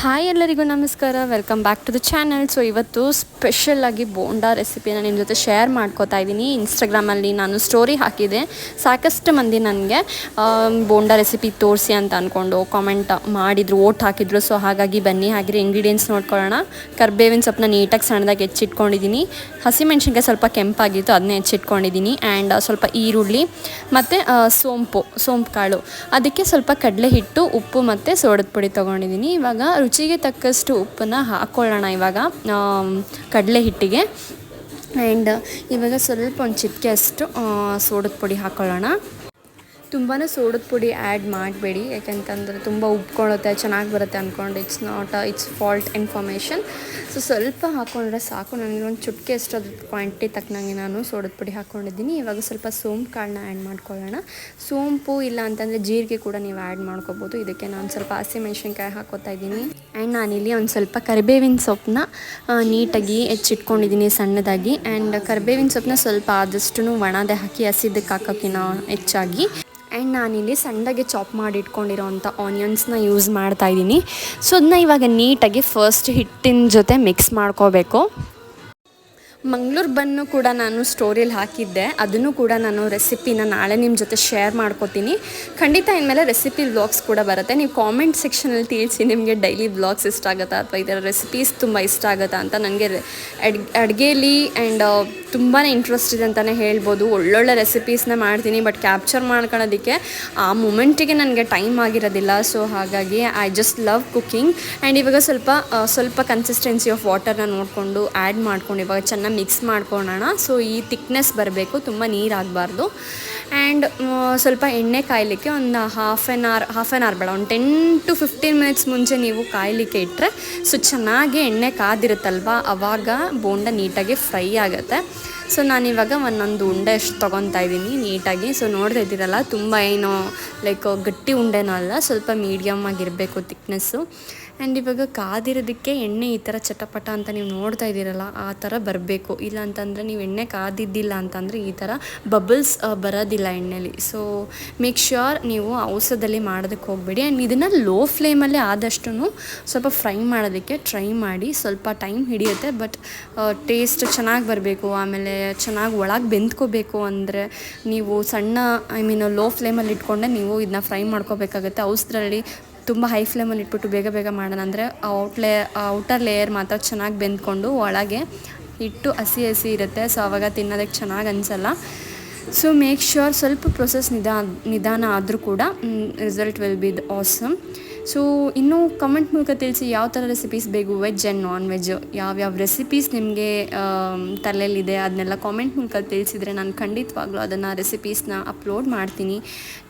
Hi ಎಲ್ಲರಿಗೂ ನಮಸ್ಕಾರ. Welcome back to the channel so ಇವತ್ತು ಸ್ಪೆಷಲಾಗಿ ಬೋಂಡಾ ರೆಸಿಪಿನ ನಿಮ್ಮ ಜೊತೆ ಶೇರ್ ಮಾಡ್ಕೋತಾ ಇದ್ದೀನಿ. ಇನ್ಸ್ಟಾಗ್ರಾಮಲ್ಲಿ ನಾನು ಸ್ಟೋರಿ ಹಾಕಿದೆ. ಸಾಕಷ್ಟು ಮಂದಿ ನನಗೆ ಬೋಂಡಾ ರೆಸಿಪಿ ತೋರಿಸಿ ಅಂತ ಅಂದ್ಕೊಂಡು ಕಾಮೆಂಟ್ ಮಾಡಿದರು, ಓಟ್ ಹಾಕಿದ್ರು. ಸೊ ಹಾಗಾಗಿ ಬನ್ನಿ ಹಾಗೆ ಇಂಗ್ರೀಡಿಯೆಂಟ್ಸ್ ನೋಡ್ಕೊಳ್ಳೋಣ. ಕರ್ಬೇವಿನ ಸೊಪ್ಪನ್ನ ನೀಟಾಗಿ ಸಣ್ಣದಾಗಿ ಹೆಚ್ಚಿಟ್ಕೊಂಡಿದ್ದೀನಿ. ಹಸಿಮೆಣ್ಸಿನ್ಕಾಯಿ ಸ್ವಲ್ಪ ಕೆಂಪಾಗಿತ್ತು ಅದನ್ನೇ ಹೆಚ್ಚಿಟ್ಕೊಂಡಿದ್ದೀನಿ. ಆ್ಯಂಡ್ ಸ್ವಲ್ಪ ಈರುಳ್ಳಿ ಮತ್ತು ಸೋಂಪು ಸೋಂಪು ಕಾಳು ಅದಕ್ಕೆ ಸ್ವಲ್ಪ ಕಡಲೆ ಹಿಟ್ಟು, ಉಪ್ಪು ಮತ್ತು ಸೋಡದ ಪುಡಿ ತೊಗೊಂಡಿದ್ದೀನಿ. ಇವಾಗ ರುಚಿಗೆ ತಕ್ಕಷ್ಟು ಉಪ್ಪನ್ನು ಹಾಕ್ಕೊಳ್ಳೋಣ ಇವಾಗ ಕಡಲೆ ಹಿಟ್ಟಿಗೆ. ಆ್ಯಂಡ್ ಇವಾಗ ಸ್ವಲ್ಪ ಒಂದು ಚಿಟಿಕೆ ಅಷ್ಟು ಸೋಡದ ಪುಡಿ ಹಾಕ್ಕೊಳ್ಳೋಣ ತುಂಬಾ ಸೋಡದ ಪುಡಿ ಆ್ಯಡ್ ಮಾಡಬೇಡಿ, ಯಾಕೆಂತಂದರೆ ತುಂಬ ಉಬ್ಕೊಳ್ಳುತ್ತೆ, ಚೆನ್ನಾಗಿ ಬರುತ್ತೆ ಅಂದ್ಕೊಂಡು it's not it's fault information so ಸ್ವಲ್ಪ ಹಾಕ್ಕೊಂಡ್ರೆ ಸಾಕು. ನನಗೆ ಒಂದು ಚುಟ್ಕೆ ಎಷ್ಟು ಅದ್ರ ಕ್ವಾಂಟಿಟಿ ತಕ್ಕನಂಗೆ ನಾನು ಸೋಡದ ಪುಡಿ ಹಾಕ್ಕೊಂಡಿದ್ದೀನಿ ಇವಾಗ ಸ್ವಲ್ಪ ಸೋಂಪು ಕಾಳನ್ನ ಆ್ಯಡ್ ಮಾಡ್ಕೊಳ್ಳೋಣ. ಸೋಂಪು ಇಲ್ಲ ಅಂತಂದರೆ ಜೀರಿಗೆ ಕೂಡ ನೀವು ಆ್ಯಡ್ ಮಾಡ್ಕೋಬೋದು. ಇದಕ್ಕೆ ನಾನು ಸ್ವಲ್ಪ ಹಸಿಮೆಣ್ಸಿನ್ಕಾಯಿ ಹಾಕೋತಾ ಇದ್ದೀನಿ. ಆ್ಯಂಡ್ ನಾನಿಲ್ಲಿ ಒಂದು ಸ್ವಲ್ಪ ಕರಿಬೇವಿನ ಸೊಪ್ಪನ್ನ ನೀಟಾಗಿ ಹೆಚ್ಚಿಟ್ಕೊಂಡಿದ್ದೀನಿ ಸಣ್ಣದಾಗಿ. ಆ್ಯಂಡ್ ಕರಿಬೇವಿನ ಸೊಪ್ಪನ್ನ ಸ್ವಲ್ಪ ಆದಷ್ಟು ಒಣದೆ ಹಾಕಿ, ಹಸಿದಕ್ಕೆ ಹಾಕೋಕ್ಕಿಂತ ಹೆಚ್ಚಾಗಿ ಆ್ಯಂಡ್ ನಾನಿಲ್ಲಿ ಸಣ್ಣಗೆ ಚಾಪ್ ಮಾಡಿ ಇಟ್ಕೊಂಡಿರೋವಂಥ ಆನಿಯನ್ಸ್ನ ಯೂಸ್ ಮಾಡ್ತಾ ಇದ್ದೀನಿ. ಸೊ, ಅದನ್ನ ಇವಾಗ ನೀಟಾಗಿ ಫಸ್ಟ್ ಹಿಟ್ಟಿನ ಜೊತೆ ಮಿಕ್ಸ್ ಮಾಡ್ಕೋಬೇಕು. ಮಂಗಳೂರು ಬನ್ನು ಕೂಡ ನಾನು ಸ್ಟೋರಿಲಿ ಹಾಕಿದ್ದೆ. ಅದನ್ನು ಕೂಡ ನಾನು ರೆಸಿಪಿನ ನಾಳೆ ನಿಮ್ಮ ಜೊತೆ ಶೇರ್ ಮಾಡ್ಕೋತೀನಿ. ಖಂಡಿತ ಇನ್ಮೇಲೆ ರೆಸಿಪಿ ವ್ಲಾಗ್ಸ್ ಕೂಡ ಬರುತ್ತೆ. ನೀವು ಕಾಮೆಂಟ್ ಸೆಕ್ಷನಲ್ಲಿ ತಿಳಿಸಿ ನಿಮಗೆ ಡೈಲಿ ವ್ಲಾಗ್ಸ್ ಇಷ್ಟ ಆಗುತ್ತಾ ಅಥವಾ ಇದರ ರೆಸಿಪೀಸ್ ತುಂಬ ಇಷ್ಟ ಆಗುತ್ತಾ ಅಂತ ನನಗೆ ಅಡ್ ಅಡುಗೆಯಲ್ಲಿ ಆ್ಯಂಡ್ ತುಂಬಾ ಇಂಟ್ರೆಸ್ಟ್ ಇದೆ ಅಂತಲೇ ಹೇಳ್ಬೋದು. ಒಳ್ಳೊಳ್ಳೆ ರೆಸಿಪೀಸ್ನ ಮಾಡ್ತೀನಿ ಬಟ್ ಕ್ಯಾಪ್ಚರ್ ಮಾಡ್ಕೊಳ್ಳೋದಕ್ಕೆ ಆ ಮೂಮೆಂಟಿಗೆ ನನಗೆ ಟೈಮ್ ಆಗಿರೋದಿಲ್ಲ. ಸೊ ಹಾಗಾಗಿ I just love cooking and ಇವಾಗ ಸ್ವಲ್ಪ ಸ್ವಲ್ಪ ಕನ್ಸಿಸ್ಟೆನ್ಸಿ ಆಫ್ ವಾಟರ್ನ ನೋಡಿಕೊಂಡು ಆ್ಯಡ್ ಮಾಡ್ಕೊಂಡು ಇವಾಗ ಚೆನ್ನಾಗಿ ಮಿಕ್ಸ್ ಮಾಡ್ಕೊಳ್ಳೋಣ. ಸೊ ಈ ತಿಕ್ನೆಸ್ ಬರಬೇಕು, ತುಂಬ ನೀರಾಗಬಾರ್ದು. ಆ್ಯಂಡ್ ಸ್ವಲ್ಪ ಎಣ್ಣೆ ಕಾಯಲಿಕ್ಕೆ ಒಂದು half an hour half an hour ಬೇಡ, ಒಂದು ಟೆನ್ ಟು ಫಿಫ್ಟೀನ್ ಮಿನಿಟ್ಸ್ ಮುಂಚೆ ನೀವು ಕಾಯಲಿಕ್ಕೆ ಇಟ್ಟರೆ ಸೊ, ಚೆನ್ನಾಗಿ ಎಣ್ಣೆ ಕಾದಿರುತ್ತಲ್ವ? ಆವಾಗ ಬೋಂಡ ನೀಟಾಗಿ ಫ್ರೈ ಆಗುತ್ತೆ. ಸೊ ನಾನಿವಾಗ ಒಂದೊಂದು ಉಂಡೆ ಅಷ್ಟು ತೊಗೊತಾ ಇದ್ದೀನಿ ನೀಟಾಗಿ. ಸೊ ನೋಡ್ತಾ ಇದ್ದೀರಲ್ಲ, ತುಂಬ ಏನು ಲೈಕ್ ಗಟ್ಟಿ ಉಂಡೆನೂ ಅಲ್ಲ, ಸ್ವಲ್ಪ ಮೀಡಿಯಮ್ ಆಗಿರಬೇಕು ತಿಕ್ನೆಸ್ಸು ಆ್ಯಂಡ್ ಇವಾಗ ಕಾದಿರೋದಕ್ಕೆ ಎಣ್ಣೆ ಈ ಥರ ಚಟಪಟ ಅಂತ ನೀವು ನೋಡ್ತಾ ಇದ್ದೀರಲ್ಲ, ಆ ಥರ ಬರಬೇಕು. ಇಲ್ಲ ಅಂತಂದರೆ ನೀವು ಎಣ್ಣೆ ಕಾದಿದ್ದಿಲ್ಲ ಅಂತಂದರೆ ಈ ಥರ ಬಬಲ್ಸ್ ಬರೋದಿಲ್ಲ ಎಣ್ಣೆಲಿ. ಸೊ ಮೇಕ್ ಶ್ಯೂರ್ ನೀವು ಔಷಧದಲ್ಲಿ ಮಾಡೋದಕ್ಕೆ ಹೋಗಬೇಡಿ. ಆ್ಯಂಡ್ ಇದನ್ನು ಲೋ ಫ್ಲೇಮಲ್ಲೇ ಆದಷ್ಟು ಸ್ವಲ್ಪ ಫ್ರೈ ಮಾಡೋದಕ್ಕೆ ಟ್ರೈ ಮಾಡಿ. ಸ್ವಲ್ಪ ಟೈಮ್ ಹಿಡಿಯುತ್ತೆ ಬಟ್ ಟೇಸ್ಟ್ ಚೆನ್ನಾಗಿ ಬರಬೇಕು. ಆಮೇಲೆ ಚೆನ್ನಾಗಿ ಒಳಗೆ ಬೆಂದ್ಕೋಬೇಕು ಅಂದರೆ ನೀವು ಸಣ್ಣ ಐ ಮೀನ್ ಲೋ ಫ್ಲೇಮಲ್ಲಿ ಇಟ್ಕೊಂಡೆ ನೀವು ಇದನ್ನ ಫ್ರೈ ಮಾಡ್ಕೋಬೇಕಾಗುತ್ತೆ. ಔಷಧದಲ್ಲಿ ತುಂಬ ಹೈ ಫ್ಲೇಮಲ್ಲಿ ಇಟ್ಬಿಟ್ಟು ಬೇಗ ಬೇಗ ಮಾಡೋಣ ಅಂದರೆ ಔಟ್ಲೇ ಔಟರ್ ಲೇಯರ್ ಮಾತ್ರ ಚೆನ್ನಾಗಿ ಬೆಂದ್ಕೊಂಡು ಒಳಗೆ ಹಿಟ್ಟು ಹಸಿ ಹಸಿ ಇರುತ್ತೆ. ಸೊ ಆವಾಗ ತಿನ್ನೋದಕ್ಕೆ ಚೆನ್ನಾಗಿ ಅನಿಸಲ್ಲ. ಸೊ ಮೇಕ್ ಶ್ಯೂರ್ ಸ್ವಲ್ಪ ಪ್ರೊಸೆಸ್ ನಿಧಾನ ನಿಧಾನ ಆದರೂ ಕೂಡ result will be the awesome so ಇನ್ನೂ ಕಮೆಂಟ್ ಮೂಲಕ ತಿಳಿಸಿ ಯಾವ ಥರ ರೆಸಿಪೀಸ್ ಬೇಕು ವೆಜ್ ಆ್ಯಂಡ್ ನಾನ್ ವೆಜ್ ಯಾವ್ಯಾವ ರೆಸಿಪೀಸ್ ನಿಮಗೆ ತಲೆಯಲ್ಲಿದೆ ಅದನ್ನೆಲ್ಲ ಕಾಮೆಂಟ್ ಮೂಲಕ ತಿಳಿಸಿದರೆ ನಾನು ಖಂಡಿತವಾಗ್ಲೂ ಅದನ್ನು ರೆಸಿಪೀಸ್ನ ಅಪ್ಲೋಡ್ ಮಾಡ್ತೀನಿ.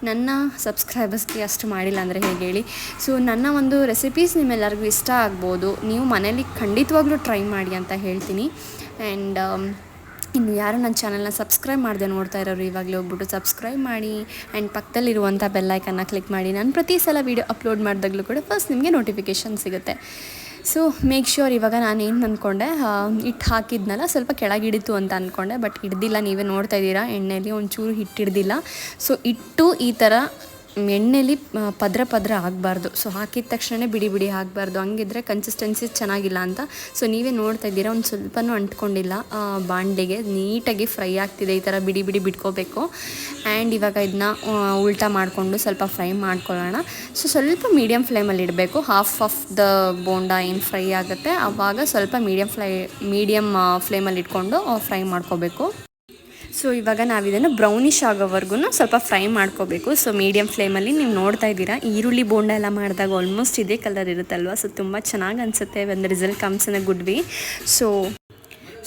ನನ್ನ ಸಬ್ಸ್ಕ್ರೈಬರ್ಸ್ಗೆ ಅಷ್ಟು ಮಾಡಿಲ್ಲ ಅಂದರೆ ಹೇಗೆ ಹೇಳಿ? ಸೊ ನನ್ನ ಒಂದು ರೆಸಿಪೀಸ್ ನಿಮ್ಮೆಲ್ಲರಿಗೂ ಇಷ್ಟ ಆಗ್ಬೋದು. ನೀವು ಮನೇಲಿ ಖಂಡಿತವಾಗ್ಲೂ ಟ್ರೈ ಮಾಡಿ ಅಂತ ಹೇಳ್ತೀನಿ. ಆ್ಯಂಡ್ ಇನ್ನು ಯಾರು ನನ್ನ ಚಾನಲ್ನ ಸಬ್ಸ್ಕ್ರೈಬ್ ಮಾಡದೆ ನೋಡ್ತಾ ಇರೋರು ಇವಾಗಲೇ ಹೋಗ್ಬಿಟ್ಟು ಸಬ್ಸ್ಕ್ರೈಬ್ ಮಾಡಿ ಆ್ಯಂಡ್ ಪಕ್ಕದಲ್ಲಿರುವಂಥ ಬೆಲ್ಲೈಕನ್ನ ಕ್ಲಿಕ್ ಮಾಡಿ. ನಾನು ಪ್ರತಿ ಸಲ ವೀಡಿಯೋ ಅಪ್ಲೋಡ್ ಮಾಡಿದಾಗಲೂ ಕೂಡ ಫಸ್ಟ್ ನಿಮಗೆ ನೋಟಿಫಿಕೇಷನ್ ಸಿಗುತ್ತೆ. ಸೊ ಮೇಕ್ ಶ್ಯೂರ್ ಇವಾಗ ನಾನು ಏನು ಅಂದ್ಕೊಂಡೆ ಹಿಟ್ಟು ಹಾಕಿದ್ನಲ್ಲ, ಸ್ವಲ್ಪ ಕೆಳಗಿಡಿತು ಅಂತ ಅಂದ್ಕೊಂಡೆ ಬಟ್ ಹಿಡ್ದಿಲ್ಲ, ನೀವೇ ನೋಡ್ತಾ ಇದ್ದೀರಾ ಎಣ್ಣೆಯಲ್ಲಿ ಒಂಚೂರು ಹಿಟ್ಟು ಹಿಡ್ದಿಲ್ಲ ಸೊ ಇಟ್ಟು ಈ ಥರ ಎಣ್ಣೆಲಿ ಪದ್ರ ಪದ್ರ ಆಗಬಾರ್ದು. ಸೊ ಹಾಕಿದ ತಕ್ಷಣ ಬಿಡಿ ಬಿಡಿ ಆಗಬಾರ್ದು. ಹಂಗಿದ್ರೆ ಕನ್ಸಿಸ್ಟೆನ್ಸಿ ಚೆನ್ನಾಗಿಲ್ಲ ಅಂತ. ಸೊ ನೀವೇ ನೋಡ್ತಾ ಇದ್ದೀರಾ, ಒಂದು ಸ್ವಲ್ಪನೂ ಅಂಟ್ಕೊಂಡಿಲ್ಲ. ಬಾಂಡೆಗೆ ನೀಟಾಗಿ ಫ್ರೈ ಆಗ್ತಿದೆ ಈ ಥರ ಬಿಡಿ ಬಿಡಿ ಬಿಟ್ಕೋಬೇಕು. ಆ್ಯಂಡ್ ಇವಾಗ ಇದನ್ನ ಉಲ್ಟಾ ಮಾಡಿಕೊಂಡು ಸ್ವಲ್ಪ ಫ್ರೈ ಮಾಡ್ಕೊಳ್ಳೋಣ. ಸೊ ಸ್ವಲ್ಪ ಮೀಡಿಯಮ್ ಫ್ಲೇಮಲ್ಲಿ ಇಡಬೇಕು. ಹಾಫ್ ಆಫ್ ದ ಬೋಂಡ ಏನು ಫ್ರೈ ಆಗುತ್ತೆ ಆವಾಗ ಸ್ವಲ್ಪ ಮೀಡಿಯಮ್ ಫ್ಲೈ ಮೀಡಿಯಮ್ ಫ್ಲೇಮಲ್ಲಿ ಇಟ್ಕೊಂಡು ಫ್ರೈ ಮಾಡ್ಕೋಬೇಕು. ಸೊ ಇವಾಗ ನಾವು ಇದನ್ನು ಬ್ರೌನಿಶ್ ಆಗೋವರೆಗೂ ಸ್ವಲ್ಪ ಫ್ರೈ ಮಾಡ್ಕೋಬೇಕು. ಸೊ ಮೀಡಿಯಮ್ ಫ್ಲೇಮಲ್ಲಿ ನೀವು ನೋಡ್ತಾ ಇದ್ದೀರಾ? ಈರುಳ್ಳಿ ಬೋಂಡ ಎಲ್ಲ ಮಾಡಿದಾಗ ಆಲ್ಮೋಸ್ಟ್ ಇದೇ ಕಲರ್ ಇರುತ್ತಲ್ವ? ಸೊ ತುಂಬ ಚೆನ್ನಾಗಿ ಅನಿಸುತ್ತೆ. ಒಂದು result comes in a good way so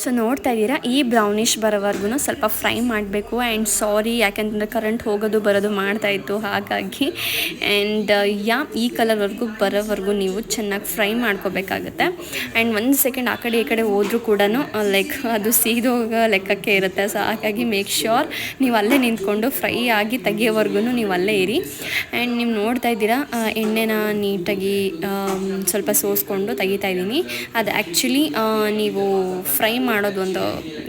so ನೋಡ್ತಾ ಇದ್ದೀರಾ? ಈ ಬ್ರೌನಿಷ್ ಬರೋವರೆಗೂ ಸ್ವಲ್ಪ ಫ್ರೈ ಮಾಡಬೇಕು. ಆ್ಯಂಡ್ ಸಾರಿ ಯಾಕೆಂತಂದರೆ ಕರೆಂಟ್ ಹೋಗೋದು ಬರೋದು ಮಾಡ್ತಾಯಿತ್ತು ಹಾಗಾಗಿ. ಆ್ಯಂಡ್ ಯಾ, ಈ ಕಲರ್ವರೆಗೂ ಬರೋವರೆಗೂ ನೀವು ಚೆನ್ನಾಗಿ ಫ್ರೈ ಮಾಡ್ಕೋಬೇಕಾಗುತ್ತೆ. ಆ್ಯಂಡ್ ಒಂದು ಸೆಕೆಂಡ್ ಆ ಕಡೆ ಈ ಕಡೆ ಹೋದರೂ ಕೂಡ ಲೈಕ್ ಅದು ಸೀದೋಗ ಲೆಕ್ಕಕ್ಕೆ ಇರುತ್ತೆ. ಸೊ ಹಾಗಾಗಿ ಮೇಕ್ ಶ್ಯೂರ್ ನೀವು ಅಲ್ಲೇ ನಿಂತ್ಕೊಂಡು ಫ್ರೈ ಆಗಿ ತೆಗಿಯೋವರೆಗೂ ನೀವು ಅಲ್ಲೇ ಇರಿ. ಆ್ಯಂಡ್ ನೀವು ನೋಡ್ತಾ ಇದ್ದೀರಾ ಎಣ್ಣೆನ ನೀಟಾಗಿ ಸ್ವಲ್ಪ ಸೋಸ್ಕೊಂಡು ತೆಗಿತಾ ಇದ್ದೀನಿ. ಅದು ಆ್ಯಕ್ಚುಲಿ ನೀವು ಫ್ರೈ ಮಾಡೋದು ಒಂದು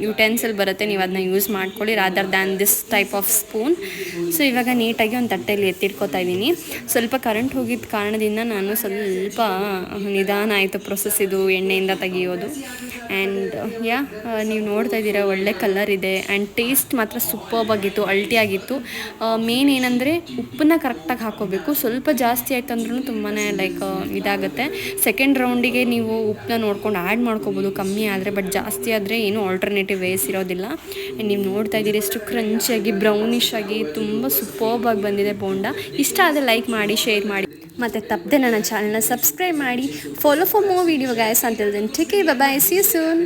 ಯುಟೆನ್ಸಿಲ್ ಬರುತ್ತೆ, ನೀವು ಅದನ್ನ ಯೂಸ್ ಮಾಡ್ಕೊಳ್ಳಿ rather than this type of spoon so ಇವಾಗ ನೀಟಾಗಿ ಒಂದು ತಟ್ಟೆಯಲ್ಲಿ ಎತ್ತಿಟ್ಕೊತಾ ಇದ್ದೀನಿ. ಸ್ವಲ್ಪ ಕರೆಂಟ್ ಹೋಗಿದ್ದ ಕಾರಣದಿಂದ ನಾನು ಸ್ವಲ್ಪ ನಿಧಾನ ಆಯಿತು ಪ್ರೊಸೆಸ್ ಇದು ಎಣ್ಣೆಯಿಂದ ತೆಗಿಯೋದು. ಆ್ಯಂಡ್ ಯಾ ನೀವು ನೋಡ್ತಾ ಇದ್ದೀರಾ, ಒಳ್ಳೆ ಕಲರ್ ಇದೆ. ಆ್ಯಂಡ್ ಟೇಸ್ಟ್ ಮಾತ್ರ ಸೂಪರ್ಬಾಗಿತ್ತು ಆಗಿತ್ತು ಅಲ್ಟಿ ಆಗಿತ್ತು. ಮೇನ್ ಏನಂದರೆ, ಉಪ್ಪನ್ನ ಕರೆಕ್ಟಾಗಿ ಹಾಕೋಬೇಕು ಸ್ವಲ್ಪ ಜಾಸ್ತಿ ಆಯ್ತು ಅಂದ್ರೂ ತುಂಬಾ ಲೈಕ್ ಇದಾಗುತ್ತೆ. ಸೆಕೆಂಡ್ ರೌಂಡಿಗೆ ನೀವು ಉಪ್ಪನ್ನ ನೋಡ್ಕೊಂಡು ಆ್ಯಡ್ ಮಾಡ್ಕೋಬೋದು, ಕಮ್ಮಿ ಆದರೆ ಬಟ್ ಜಾಸ್ತಿ ಆದರೆ ಏನೂ ಆಲ್ಟರ್ನೇಟಿವ್ ವೇಸ್ ಇರೋದಿಲ್ಲ. ನೀವು ನೋಡ್ತಾ ಇದ್ದೀರಿ ಎಷ್ಟು ಕ್ರಂಚಿಯಾಗಿ ಬ್ರೌನಿಶ್ ಆಗಿ, ತುಂಬ ಸೂಪರ್ಬ್ ಆಗಿ ಬಂದಿದೆ ಬೋಂಡ. ಇಷ್ಟ ಆದರೆ ಲೈಕ್ ಮಾಡಿ ಶೇರ್ ಮಾಡಿ. ಮತ್ತು ತಪ್ಪದೆ ನನ್ನ ಚಾನಲ್ನ ಸಬ್ಸ್ಕ್ರೈಬ್ ಮಾಡಿ. Follow for more video guys ಅಂತ ಹೇಳ್ತೀನಿ ಟೇಕ್ ಬಾಯ್ ಸಿ ಸೂನ್